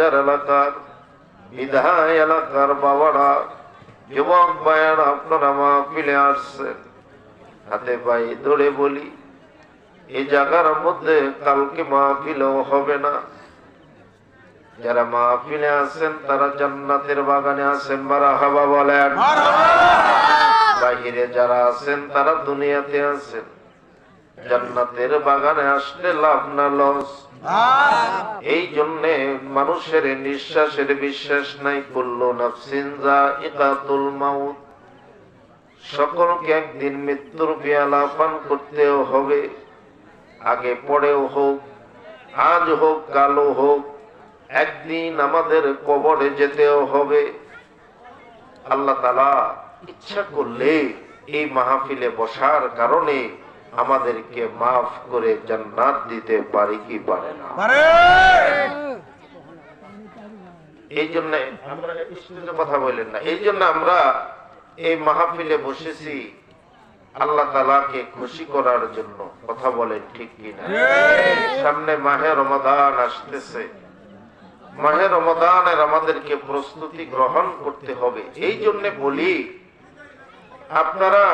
বাজার এলাকার বিধায় এলাকার বাবারা যুবক ভাইয়ারা আপনারা মা মাহফিলে আসছেন। হাতে পায়ে ধরে বলি এই জায়গার মধ্যে কালকে মাহফিলও হবে না। যারা মাহফিলে আছেন তারা জান্নাতের বাগানে আছেন মারা হাবা বলেন বাহিরে যারা আছেন তারা দুনিয়াতে আছেন জান্নাতের বাগানে আসলে লাভ না লস। এই জন্য মানুষের নিঃশ্বাসের বিশ্বাস নাই করল নাফসিন ইকাতুল মাউত। সকলকে একদিন মৃত্যুর পেয়ালা পান করতেও হবে। আগে পরেও হোক আজ হোক কালো হোক একদিন আমাদের কবরে যেতেও হবে। আল্লাহ তালা ইচ্ছা করলে এই মাহফিলে বসার কারণে আমাদেরকে মাফ করে জান্নাত দিতে পারি কি পারে না? এই জন্য আমরা কথা বললেন না। এই জন্য আমরা এই মাহফিলে বসেছি আল্লাহ তালাকে খুশি করার জন্য। কথা বলেন ঠিক কিনা? সামনে মাহে রমাদান আসতেছে। মাহে রমাদানের আমাদেরকে প্রস্তুতি গ্রহণ করতে হবে। এই জন্য বলি আপনারা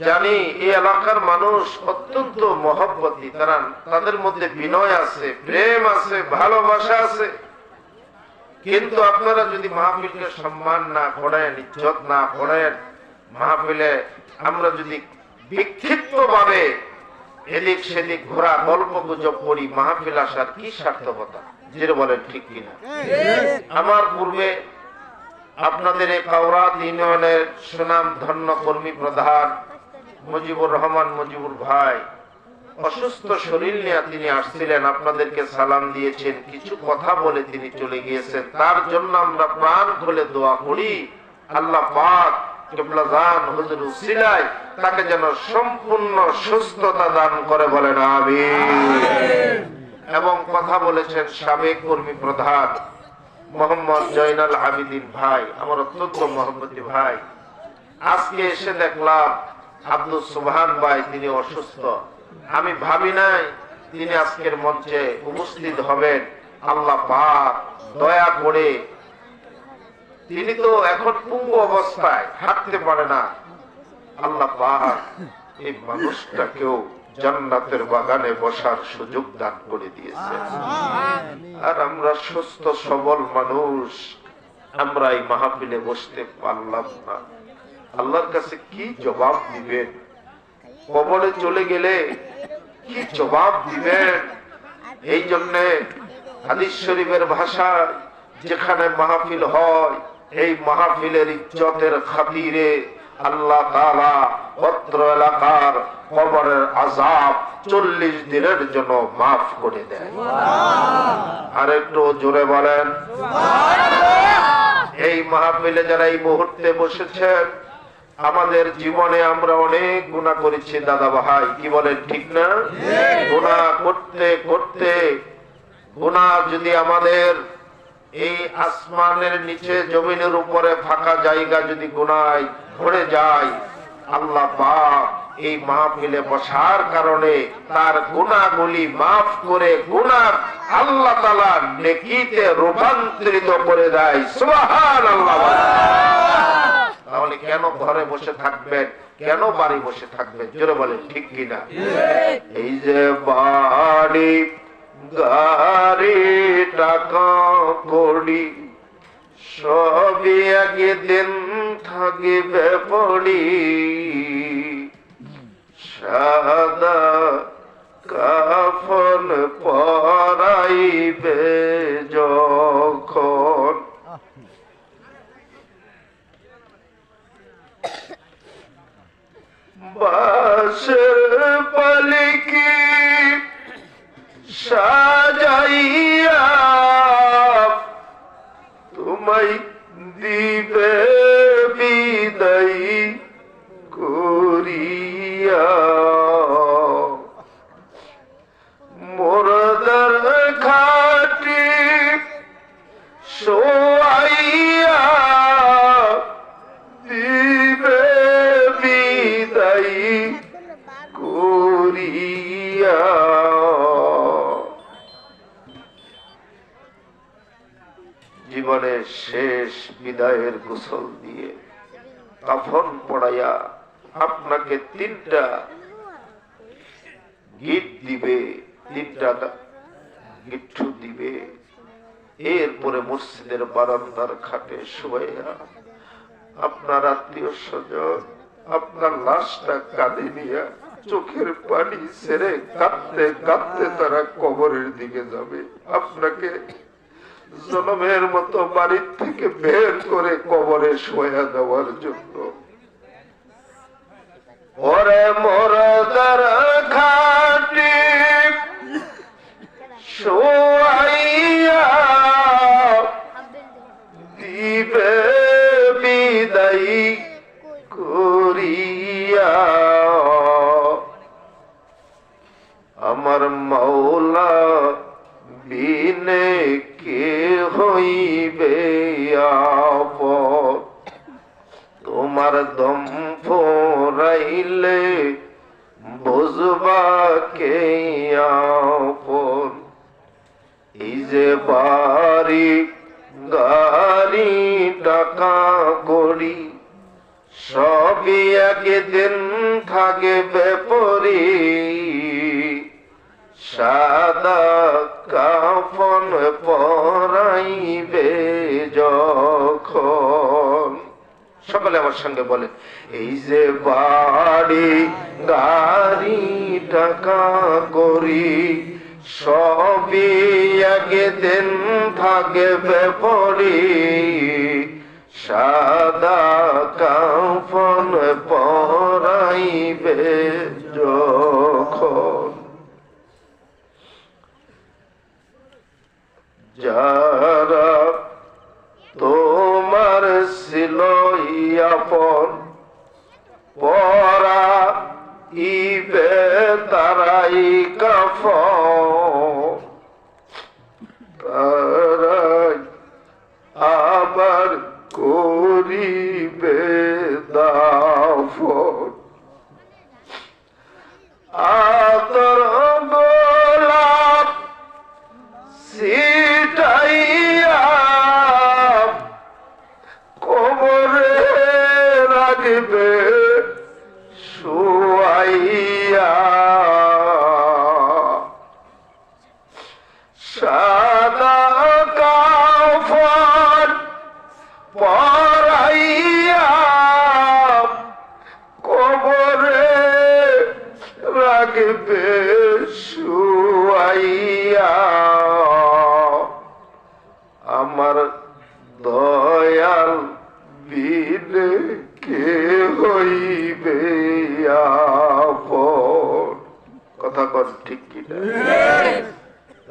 জানি এই এলাকার মানুষ অত্যন্ত মহব্বতী। তারা তাদের মধ্যে বিনয় আছে, প্রেম আছে, ভালোবাসা আছে। কিন্তু আপনারা যদি মাহফিলকে সম্মান না করেন, ইজ্জত না করেন, মাহফিলে আমরা যদি বিক্ষিপ্ত ভাবে এদিক সেদিক ঘোরা, গল্প গুজব করি, মাহফিল আসার কি সার্থকতা? যেটা বলেন ঠিক কিনা? আমার পূর্বে আপনাদের এই কাউরাত ইউনিয়নের সুনাম ধন্য কর্মী প্রধান মুজিবুর রহমান, মুজিবুর ভাই। অসুস্থ শরীর নিয়ে তিনি আসছিলেন, আপনাদেরকে সালাম দিয়েছেন, কিছু কথা বলে তিনি চলে গিয়েছেন। তার জন্য আমরা প্রাণ খুলে দোয়া করি। আল্লাহ পাক তাকে যেন সম্পূর্ণ সুস্থতা দান করে বলেন, আমিন। এবং কথা বলেছেন সাবেক কর্মী প্রধান মোহাম্মদ জয়নাল আবিদিন ভাই, আমার অত্যন্ত মোহাম্মতি ভাই। আজকে এসে দেখলাম আব্দুল সুবহান ভাই, তিনি অসুস্থ। আমি ভাবি নাই তিনি আজকের মঞ্চে উপস্থিত হবেন। আল্লাহ পাক দয়া করে তিনি তো এখন পুঙ্গ অবস্থায়, হাঁটতে পারে না। আল্লাহ পাক এই মানুষটাকেও জান্নাতের বাগানে বসার সুযোগ দান করে দিয়েছে আর আমরা সুস্থ, সবল মানুষ, আমরা এই মাহফিলে বসতে পারলাম না। আল্লাহর কাছে কি জবাব দিবেন? কবরে চলে গেলে কি জবাব দিবেন? এই জন্যে হাদিস শরীফের ভাষায় যেখানে মাহফিল হয় এই মাহফিলের ইজ্জতের খাতিরে আল্লাহ অত্র এলাকার কবরের আজাব চল্লিশ দিনের জন্য মাফ করে দেয় আর একটু জোরে বলেন। এই মাহফিলে যারা এই মুহূর্তে বসেছেন আমাদের জীবনে আমরা অনেক গুণা করেছি দাদা ভাই কি বলেন ঠিক না? গুণা করতে করতে গুণা যদি আমাদের এই আসমানের নিচে জমিনের উপরে ফাঁকা জায়গা যদি গুনায় ভরে যায় আল্লাহ পাক এই মাহফিলে বসার কারণে তার গুণাগুলি মাফ করে গুণা আল্লাহ তালা নেকিতে রূপান্তরিত করে দেয়। সুবহান আল্লাহ তাহলে কেন ঘরে বসে থাকবেন? কেন বাড়ি বসে থাকবেন? জোরে বলেন, ঠিক কিনা? এই যে বাড়ি, গাড়ি, টাকা করি সবই একদিন থাকিবে পড়ি। সাদা কাফন পরাইবে যখন বাসের পালিকি সাজাইয়া কাফন আপনাকে তিনটা গিট দিবে, তিনটা গিট্টু দিবে। এরপরে মসজিদের বারান্দার খাটে শুয়াইয়া আপনার আত্মীয় স্বজন, আপনার লাশটা কাঁদে নিয়ে চোখের পানি ছেড়ে কাঁদতে কাঁদতে তারা কবরের দিকে যাবে। আপনাকে জনমের মতো বাড়ির থেকে বের করে কবরে শোয়া দেওয়ার জন্য তোমার দম ফোরাইলে বুঝবা কে আপন। এই যে বাড়ি, গাড়ি, টাকা করি সবই একদিন থাকে বেপরি সাদা সকলে আমার সঙ্গে বলেন, এই যে বাড়ি, গাড়ি, টাকা করি সবই একদিন থাকে বেপরি সাদা কাফন পরাইবে যখন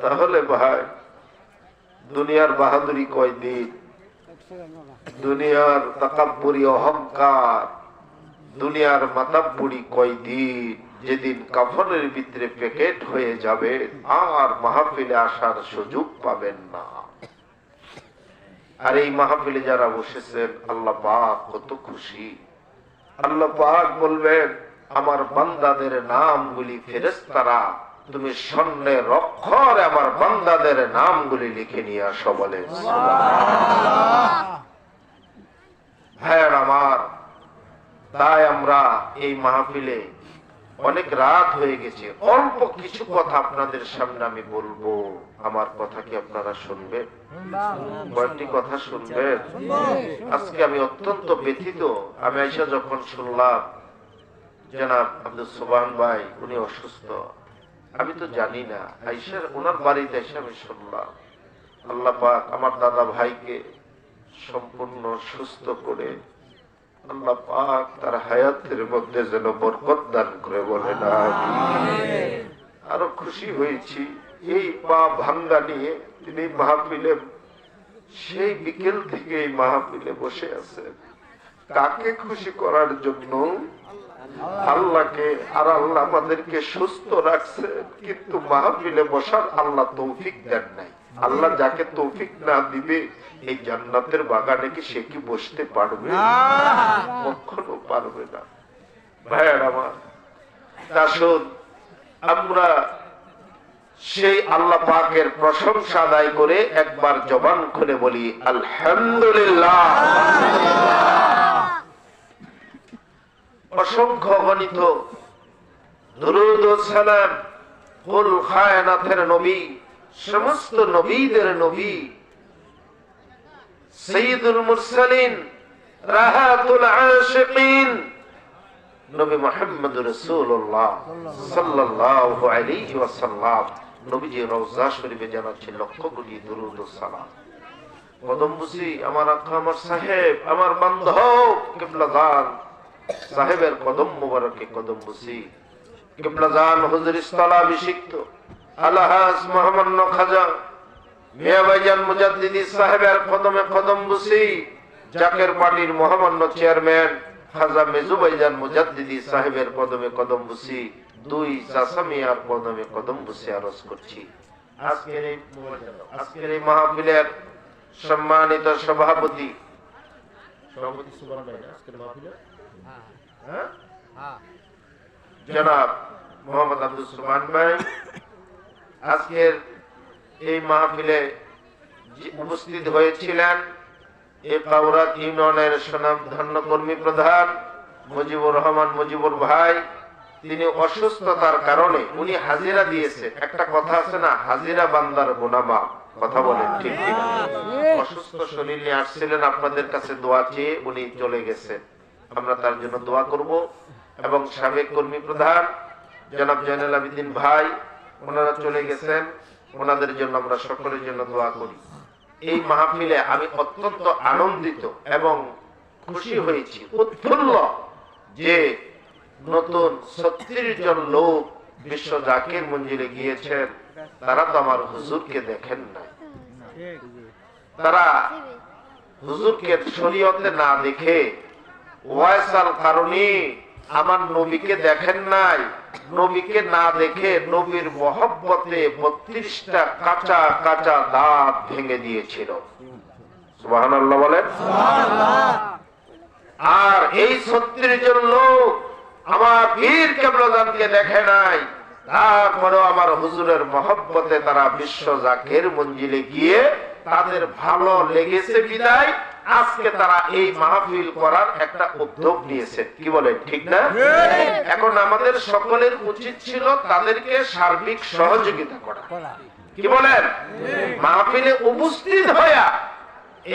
তাহলে ভাই, দুনিয়ার বাহাদুরি কয়দিন? দুনিয়ার তাকাব্বুরি অহংকার। দুনিয়ার মাতাব্বুরি কয়দিন? যেদিন কাফনের ভিতরে প্যাকেট হয়ে যাবে, আর মাহফিলে আসার সুযোগ পাবেন না। আর এই মাহফিলে যারা বসেছেন, আল্লাহ পাক কত খুশি। আল্লাহ পাক বলবেন, আমার বান্দাদের নামগুলি ফেরেস্তারা তুমি স্বর্ণের অক্ষর আমার বান্দাদের নামগুলি লিখে নিয়ে আসো বলে। ভাইয়ার আমার, তাই আমরা এই মাহফিলে অনেক রাত হয়ে গেছে। অল্প কিছু কথা আপনাদের সামনে আমি বলব। আমার কথা কি আপনারা শুনবেন? কয়েকটি কথা শুনবেন? আজকে আমি অত্যন্ত ব্যথিত। আমি আইসা যখন শুনলাম, জনাব আব্দুল সোবান ভাই, উনি অসুস্থ। আমি তো জানি না আইসার ওনার বাড়িতে এসে আমি শুনলাম আল্লাহ পাক আমার দাদা ভাইকে সম্পূর্ণ সুস্থ করে আল্লাহ পাক তার হায়াতের মধ্যে যেন বরকত দান করে বলে না আরও খুশি হয়েছি, এই পা ভাঙ্গা নিয়ে তিনি মাহফিলে, সেই বিকেল থেকে এই মাহফিলে বসে আছেন। কাকে খুশি করার জন্য আল্লাহকে আর আল্লাহ আমাদেরকে সুস্থ রাখছে কিন্তু মাহফিলে বসার আল্লাহ তৌফিক দেন নাই। আল্লাহ যাকে তৌফিক না দিবে এই জান্নাতের বাগানে কি সে কি বসতে পারবে? কখনো পারবে না। ভাইয়ার আমার আসুন আমরা সেই আল্লাহ পাকের প্রশংসা আদায় করে একবার জবান খুলে বলি আলহামদুলিল্লাহ। অসংখ্য গণিত। দরুদ সালাম কুল খায়নাতের নবী, সমস্ত নবীদের নবী। মুরসালিন, রাহাতুল আশিকিন, নবী রাসূলুল্লাহ সাল্লাল্লাহু আলাইহি ওয়াসাল্লাম। নবীজি রওজা শরীফে জানাচ্ছেন লক্ষ কোটি দরুদ ও সালাম। কদম বুঝি আমার আকা আমার সাহেব, আমার বান্ধব, কিবলাদান সাহেবের কদম মুবারকে কদম বুঝি। কিবলাদান হুজুর মোহাম্মদ খাজা। মুজাদ্দিদি সাহেবের কদমে কদম বুঝি। জাকের পার্টির মহামান্য চেয়ারম্যান খাজা মেজু মুজাদ্দিদি সাহেবের কদমে কদম বুঝি। দুই চাষা কদমে কদম বুঝি আরজ করছি। আজকের এই আজকের এই মাহফিলের সম্মানিত সভাপতি। সভাপতি আজকের মাহফিলে হ্যাঁ জনাব মোহাম্মদ আব্দুল সুবহান ভাই, আজকের এই মাহফিলে উপস্থিত হয়েছিলেন এই কাউরাত ইউনিয়নের সুনাম ধন্য কর্মী প্রধান মুজিবুর রহমান মুজিবুর ভাই, তিনি অসুস্থতার কারণে উনি হাজিরা দিয়েছে একটা কথা আছে না, হাজিরা বান্দার গুনামা কথা বলেন ঠিক অসুস্থ শরীর নিয়ে আসছিলেন, আপনাদের কাছে দোয়া চেয়ে উনি চলে গেছেন। আমরা তার জন্য দোয়া করব। এবং সাবেক কর্মী প্রধান, জনাব জয়নাল আবিদিন ভাই, ওনারা চলে গেছেন। ওনাদের জন্য আমরা সকলের জন্য দোয়া করি। এই মাহফিলে আমি অত্যন্ত আনন্দিত এবং খুশি হয়েছি। উৎফুল্ল যে নতুন ছত্রিশ জন লোক বিশ্ব জাকির মঞ্জিলে গিয়েছেন। তারা তো আমার হুজুরকে দেখেন নাই। তারা হুজুরকে শরীয়তে না দেখে আমার নবীকে দেখেন নাই। নবীকে না দেখে নবীর মহব্বতে বত্রিশটা কাঁচা কাঁচা দাঁত ভেঙে দিয়েছিল। বলেন। আর এই ছত্রিশ জন লোক আমার পীর কেবলদানকে দেখে নাই। তারপরেও আমার হুজুরের মহব্বতে তারা বিশ্ব জাকের মঞ্জিলে গিয়ে তাদের ভালো লেগেছে বিদায়। আজকে তারা এই মাহফিল করার একটা উদ্যোগ নিয়েছে কি বলেন ঠিক না? এখন আমাদের সকলের উচিত ছিল তাদেরকে সার্বিক সহযোগিতা করা। কি বলেন? মাহফিলে উপস্থিত হইয়া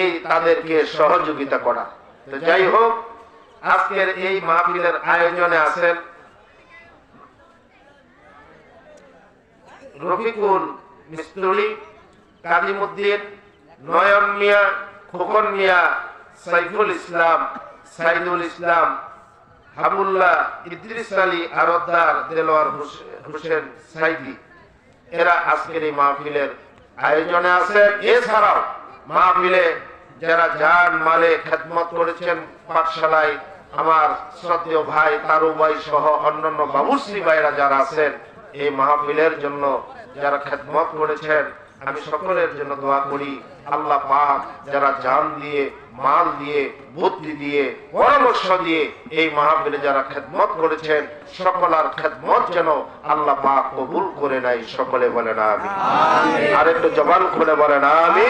এই তাদেরকে সহযোগিতা করা। তো যাই হোক, আজকের এই মাহফিলের আয়োজনে আছেন রফিকুল মিস্ত্রি কাজিমুদ্দিন, নয়ন মিয়া খোকন মিয়া, সাইফুল ইসলাম, সাইদুল ইসলাম হাবুল্লাহ ইদ্রিস আলী আরদ্দার দেলোয়ার হোসেন সাইদি। এরা আজকের এই মাহফিলের আয়োজনে আছেন এছাড়াও মাহফিলে যারা যান মালে খেদমত করেছেন, পাঠশালায় আমার শ্রদ্ধেয় ভাই, তারু ভাই সহ অন্যান্য বাবুশ্রী ভাইরা যারা আছেন, এই মাহফিলের জন্য যারা খেদমত করেছেন আমি সকলের জন্য দোয়া করি। আল্লাহ পাক যারা জান দিয়ে মাল দিয়ে বুদ্ধি দিয়ে পরামর্শ দিয়ে এই মাহফিলে যারা খেদমত করেছেন সকলার খেদমত যেন আল্লাহ পাক কবুল করে নাই সকলে বলে না আমি আর একটু জবান খুলে বলে না আমি